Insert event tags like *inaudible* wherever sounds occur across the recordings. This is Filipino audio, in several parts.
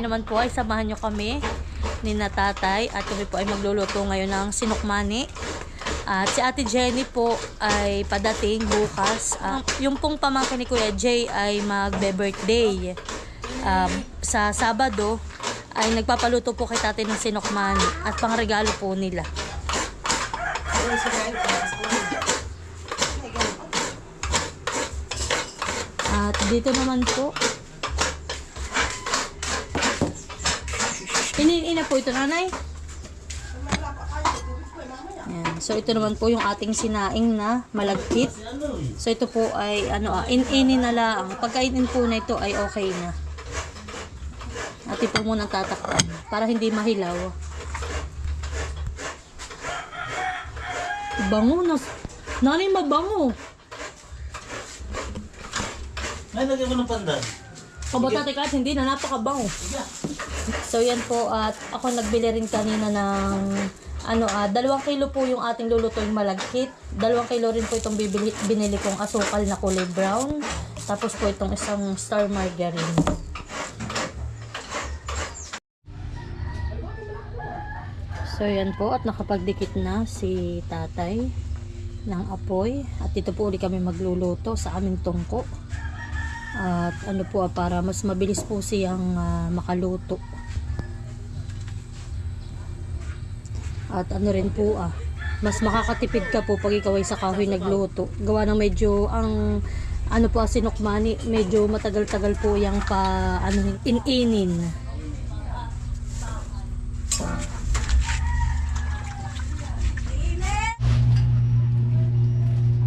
ngayon naman po ay samahan nyo kami ni natatay at kami po ay magluluto ngayon ng sinukmani. At si Ate Jenny po ay padating bukas. Ah, yung pong pamangkin ni Kuya Jay ay magbe-birthday. Um, sa Sabado ay nagpapaluto po kay tatay ng sinukmani at pangregalo po nila. At dito naman po, Iniina po ito, nanay. Yan. So, ito naman po yung ating sinaing na malagkit. So, ito po ay, ano ah, in-inin na lang. Pagkainin po na ito ay okay na. At po muna tatakpan para hindi mahilaw. Bango na. Nanay, mabango. Ay, lagyan mo ng pandan. Kabata kahit hindi na napakabango. So yan po at ako nagbili rin kanina ng ano ah, dalawang kilo po yung ating lulutuing malagkit. Dalawang kilo rin po itong bibili, binili kong asukal na kulay brown. Tapos po itong isang star margarine. So yan po at nakapagdikit na si tatay ng apoy. At dito po ulit kami magluluto sa aming tungko. At ano po para mas mabilis po siyang ah, makaluto. At ano rin po ah, mas makakatipid ka po pag ikaw ay sa kahoy nagluto. Gawa ng medyo ang ano po ah, sinukmani, medyo matagal-tagal po yung pa ano in-inin.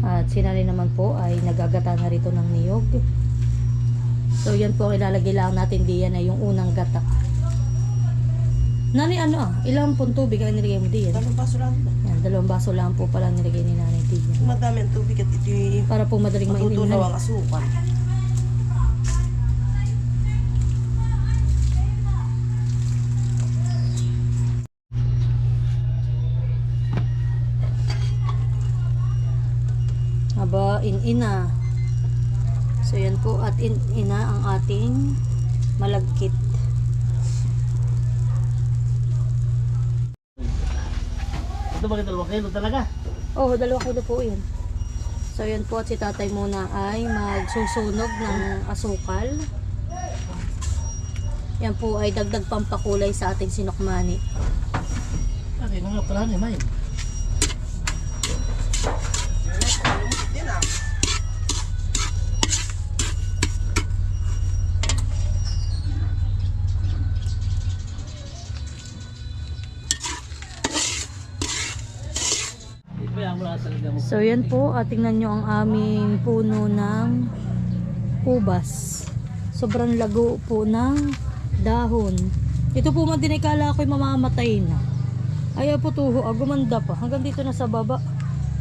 At si nanay naman po ay nagagata na rito ng niyog. So yan po ilalagay lang natin diyan ay yung unang gata. Nani ano ah, ilang pong tubig ang nilagay mo diyan? Dalawang baso lang. Yan, dalawang baso lang po pala nilagay ni nanay diyan. Madami ang tubig at ito yung Para po madaling matutunaw mainihan. ang asukal. Aba, in-ina. So yan po at in-ina ang ating malagkit. Ito ba dalawang kilo talaga? Oh, dalawa kilo po yan. So yan po at si tatay muna ay magsusunog ng asukal. Yan po ay dagdag pampakulay sa ating sinukmani. Ano yung mga pala ni May? So yan po, at tingnan nyo ang aming puno ng kubas. Sobrang lago po ng dahon. Ito po man din ay kala ko'y mamamatay na. Ayaw po tuho, ah, gumanda pa. Hanggang dito na sa baba.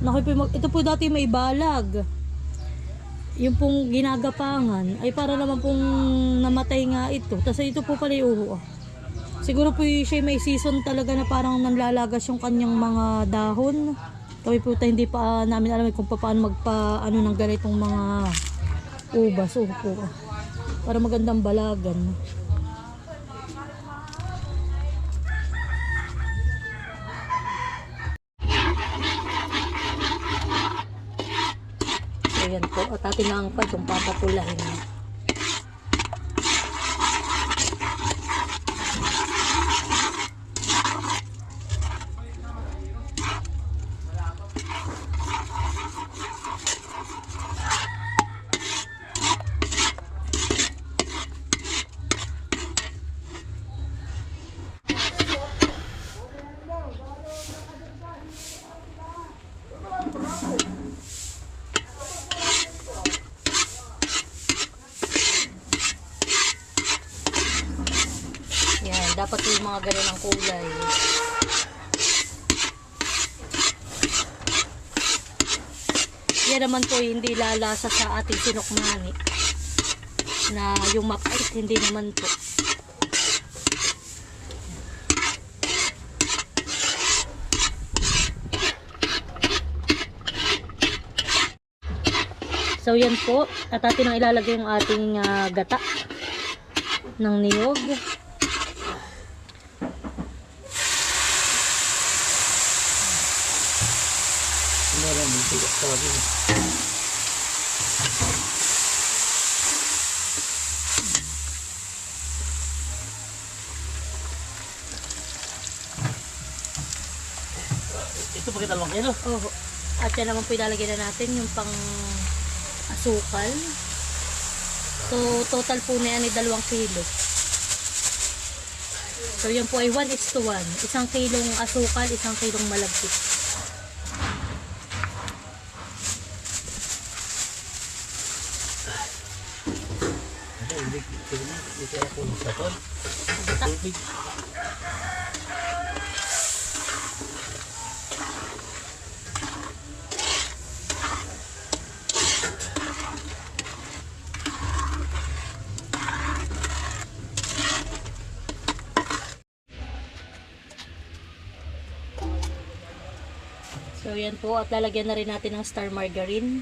Naku, po, mag- ito po dati may balag. Yung pong ginagapangan ay para naman pong namatay nga ito. Tapos ito po pala yung ah. Siguro po siya may season talaga na parang nanlalagas yung kanyang mga dahon. Kami po tayo hindi pa namin alam kung paano magpa ano ng ganitong mga ubas upo. Para magandang balagan. So yan po. At atin na ang pad yung papapulahin. Yan, dapat yung mga ganun ang kulay. Yan naman po hindi lalasa sa ating sinukmani. Na yung mapait, hindi naman po. So yan po, at atin ang ilalagay yung ating ah, gata. ng niyog. Meron dito. Tawag yun. Dalawang kilo. Oh, at yan naman po ilalagay na natin yung pang asukal. So, total po na yan ay dalawang kilo. So, yan po ay 1 is to 1. Isang kilong asukal, isang kilong malagkit. Hindi, hindi. Hindi, hindi kaya ako nasapon. Tubig. So, yan po. At lalagyan na rin natin ng star margarine.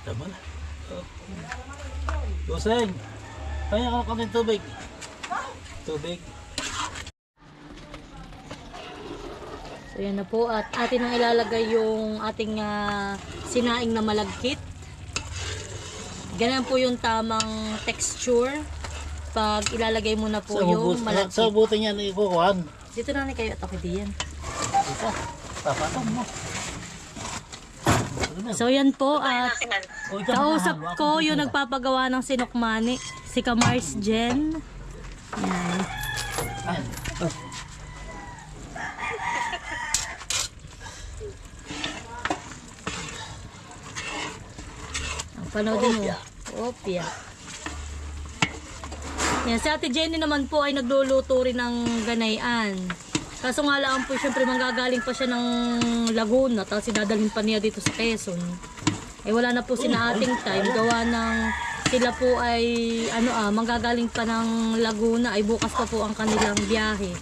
Tama na. Oh. Buseng. Kaya ako kami tubig. Tubig. So, yan na po. At atin ang ilalagay yung ating ah, sinaing na malagkit. Ganyan po yung tamang texture. Pag ilalagay mo na po Sa yung bubut, sa malagkit. buti niya na ikukuhan. Dito na ni kayo at ako diyan. Dito. Papatong mo. So yan po at O, ikaw, kausap ko yung nagpapagawa ng sinukmani. Si Kamars Jen. Yan. Oh. Panoodin mo. Opya. Yan, si Ate Jenny naman po ay nagluluto rin ng ganayan. Kaso nga lang po, syempre manggagaling pa siya ng Laguna, tapos sinadalhin pa niya dito sa Quezon. Eh wala na po si na ating time, gawa ng sila po ay ano ah, manggagaling pa ng Laguna, ay bukas pa po ang kanilang biyahe.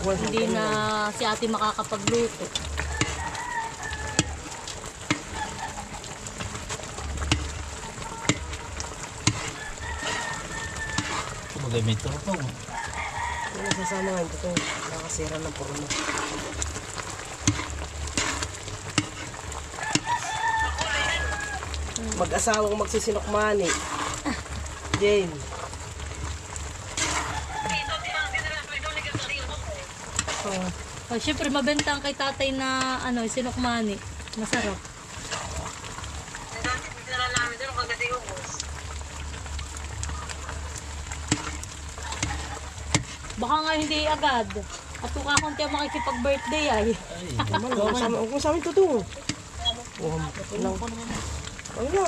Hindi na si ate makakapagluto. Kumagay may turtong. Yung nasasama nga ito ito. Nakasira ng puro Mag-asawang magsisinokmani. Jane. Oh. Oh, syempre mabenta ang kay tatay na ano, sinukmani. Masarap. Agad. At kung kakunti ang makikipag-birthday ay. Ay, Naman, huwag sa huwag sa amin tutong. Oh, lang. Ano na?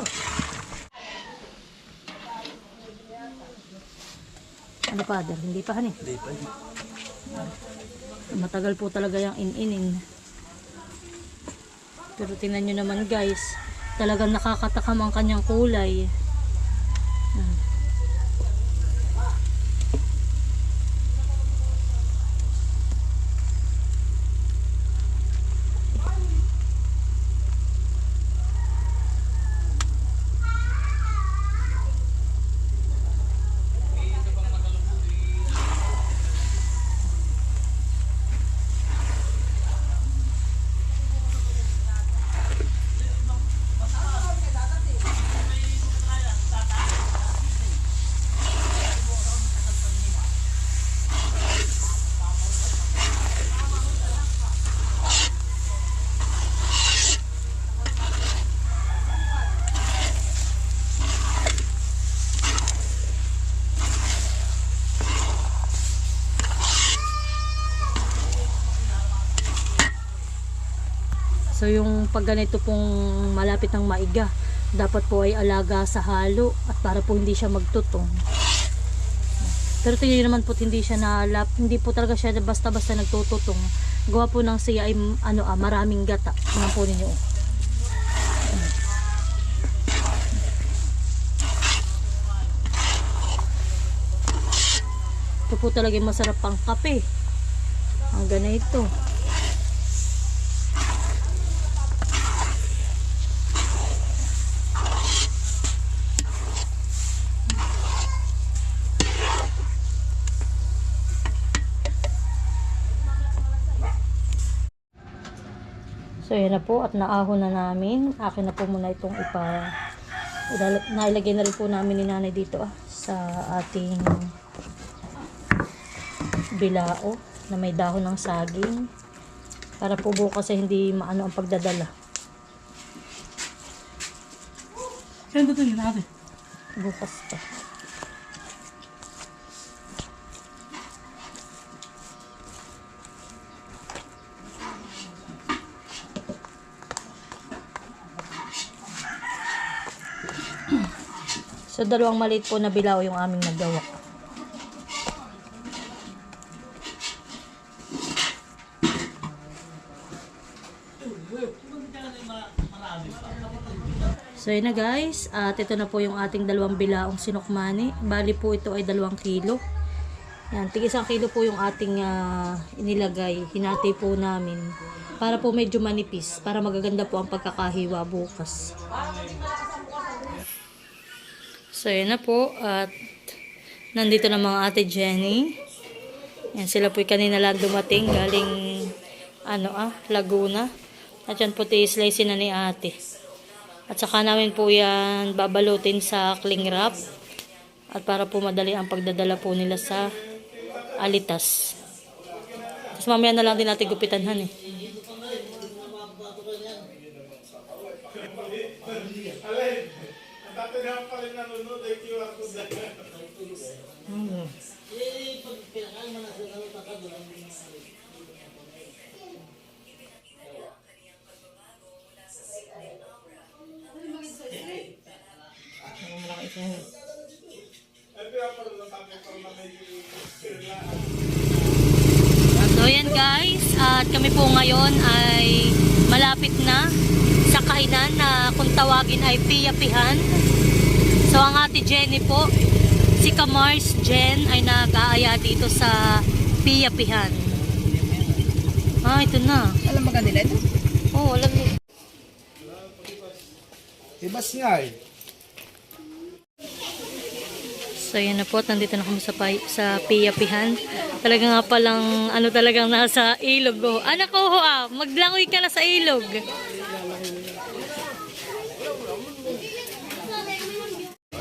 Ano father? Hindi pa han eh. Hindi pa. Matagal po talaga yung in-inin. Pero tingnan nyo naman guys, talagang nakakatakam ang kanyang kulay. Hmm. So yung pag ganito pong malapit ng maiga, dapat po ay alaga sa halo at para po hindi siya magtutong. Pero tingnan naman po hindi siya nalap, hindi po talaga siya basta-basta nagtututong. Gawa po ng siya ay ano ah, maraming gata. Tingnan po ninyo. Ito po talaga masarap pang kape. Ang ganito. So yan na po at naahon na namin. Akin na po muna itong ipa nailagay na rin po namin ni nanay dito ah, sa ating bilao na may dahon ng saging para po bukas ay hindi maano ang pagdadala. Saan ito yun natin? Bukas pa. So, dalawang maliit po na bilao yung aming nagawa. So yun na guys, at ito na po yung ating dalawang bilaong sinukmani. Bali po ito ay dalawang kilo. Yan, tig isang kilo po yung ating ah, inilagay. Hinati po namin. Para po medyo manipis. Para magaganda po ang pagkakahiwa bukas. So yun na po. At nandito na mga ate Jenny. Yan, sila po kanina lang dumating. Galing ano ah, Laguna. At yan po slice na ni ate. At saka namin po yan babalutin sa cling wrap. At para po madali ang pagdadala po nila sa alitas. Tapos mamaya na lang din natin gupitan han eh. So yan guys, at kami po ngayon ay malapit na sa kainan na kung tawagin ay piyapihan. So ang ate Jenny po, si Kamars Jen ay nag-aaya dito sa piyapihan. Ah, ito na. Alam mo kanila ito? Oh, alam niyo. Ibas nga eh. So yan na po, nandito na kami sa, pay- sa piyapihan. Talaga nga palang ano talagang nasa ilog. Oh. Anak ko, ah, maglangoy ka na sa ilog.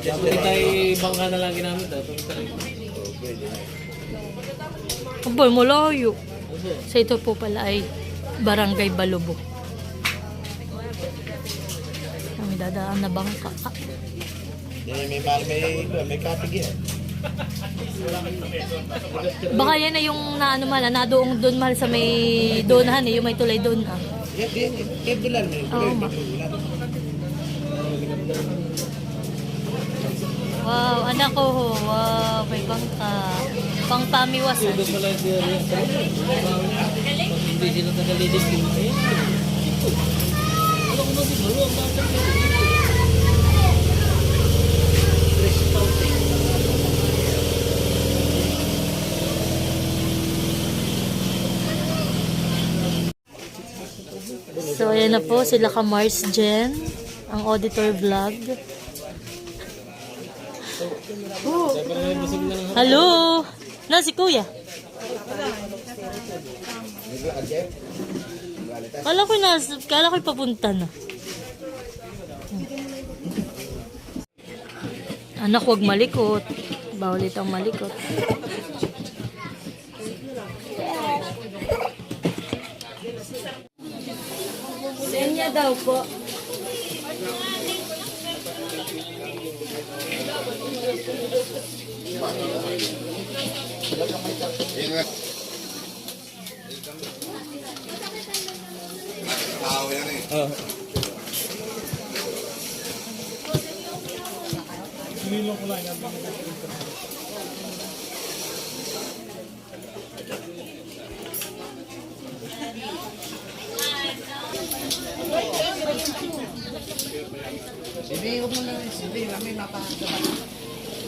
Dito tayo bangka na lang ginamit. ah. Aboy, malayo. So ito po pala ay Barangay Balubo. Kami dadaan na bangka. Ah, may mal may may kapig yan. baka yan na yung naano mala, na doon doon mahal sa may donahan eh, yung may tulay doon ah. Yan, yan, yan, bilan mo. Oo, ma. Wow, anak ko, ho. wow, may bangka. Pang ah. Hindi sila tagalidis. Ano ko ba si Malo? Ang bata ko. So, ayan na po, sila ka Mars Jen, ang auditor vlog. Hello! Na si Kuya. Kala ko na, kala ko papunta na. Anak, huwag malikot. Bawal itong malikot. Senya daw po. Oh. Sige, huwag mo na. Sige, kami mapahagdaman.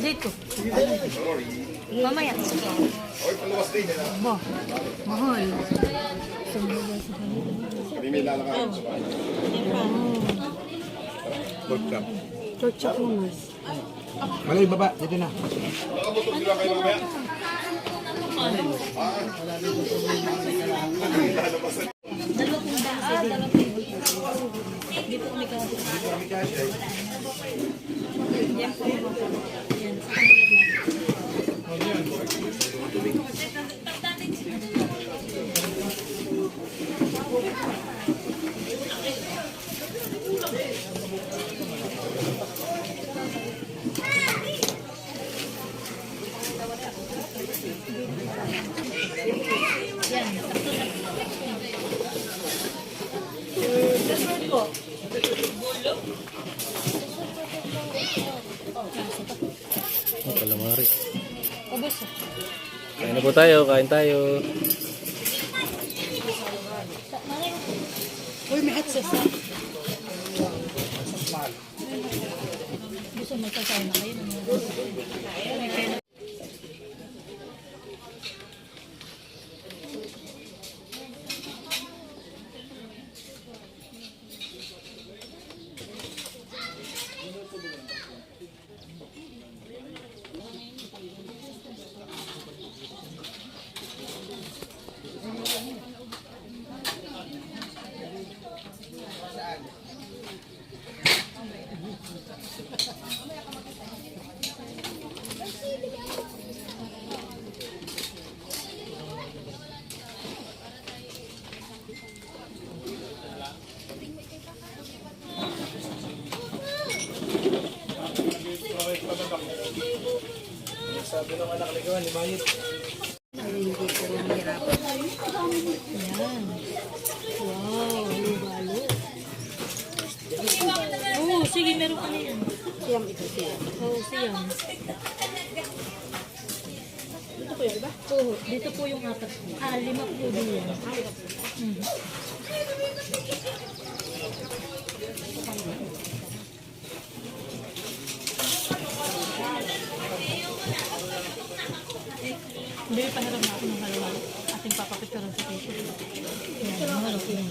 Dito. Mamaya. Ba, mahal. Pork chop. Pork chop mo, mas. Malay baba, dito na. Hindi po kami kasi. Oh, po tayo, kain tayo. Yan. Wow, halo-halo. Oo, oh, sige, meron ka na yan. Siyam ito, siyam. Oo, siyam. Dito po yan, diba? Oo, dito po yung apat. Ah, lima po din yan. Hmm. Hindi, pahiram na ako ng halo-halo. Ating papapicturean sa Facebook. Yan, halo po yan.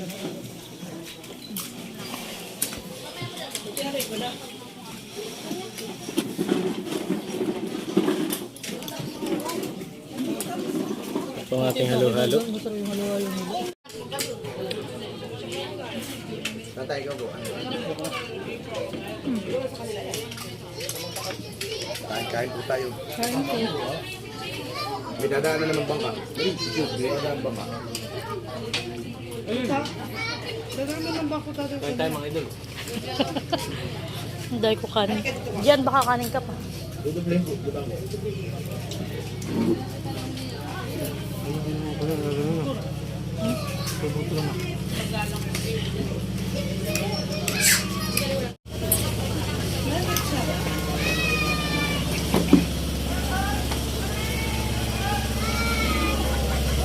Ito ang ating halo-halo. Masarap yung halo-halo nila. Tatay ka po. Kain, kain po tayo. Kain po. May dadaanan naman bangka. May dadaan bangka. Kain tayo mga idol. Dahil ko kanin. Diyan, baka kanin ka pa. Dudublin po. Dudang.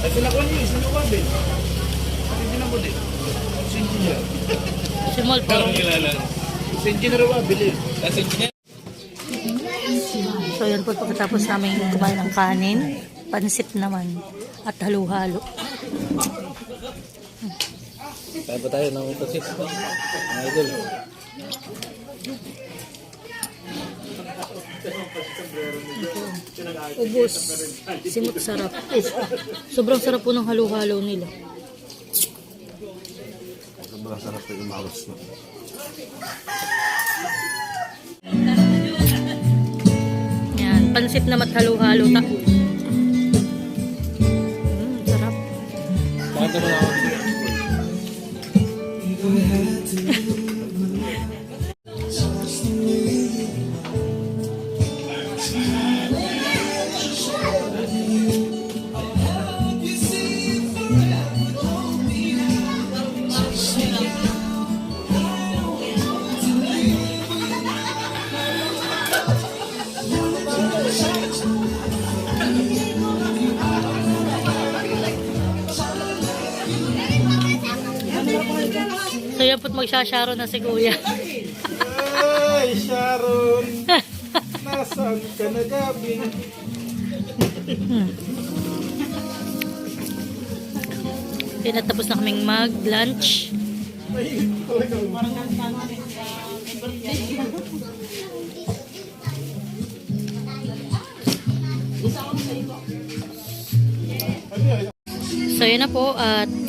Ay, sinakuha niyo, sinukuha din. Kasi sinakuha din. Si engineer. Simol po. kilala. Si engineer ba, bilhin. Kasi engineer. So yun po pagkatapos namin kumain ng kanin, pansit naman, at halo-halo. Kaya pa tayo ng pasit. Mga idol. Ubus. Simot sarap. Sobrang sarap po ng halo-halo nila. Sobrang sarap yung malos na. Yan, pansit na mathalo-halo. Ta mm, sarap. Bakit naman ako? *laughs* magsasharo na si Kuya. Ay, Sharon! *laughs* Nasaan ka na gabi? Pinatapos na kaming mag-lunch. So yun na po at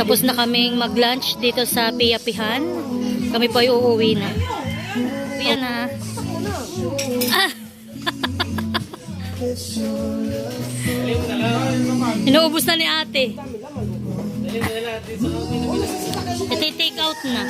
tapos na kaming mag-lunch dito sa Piyapihan. Kami po ay uuwi na. Yan na. Ah! *laughs* Inuubos na ni ate. Ito take out na.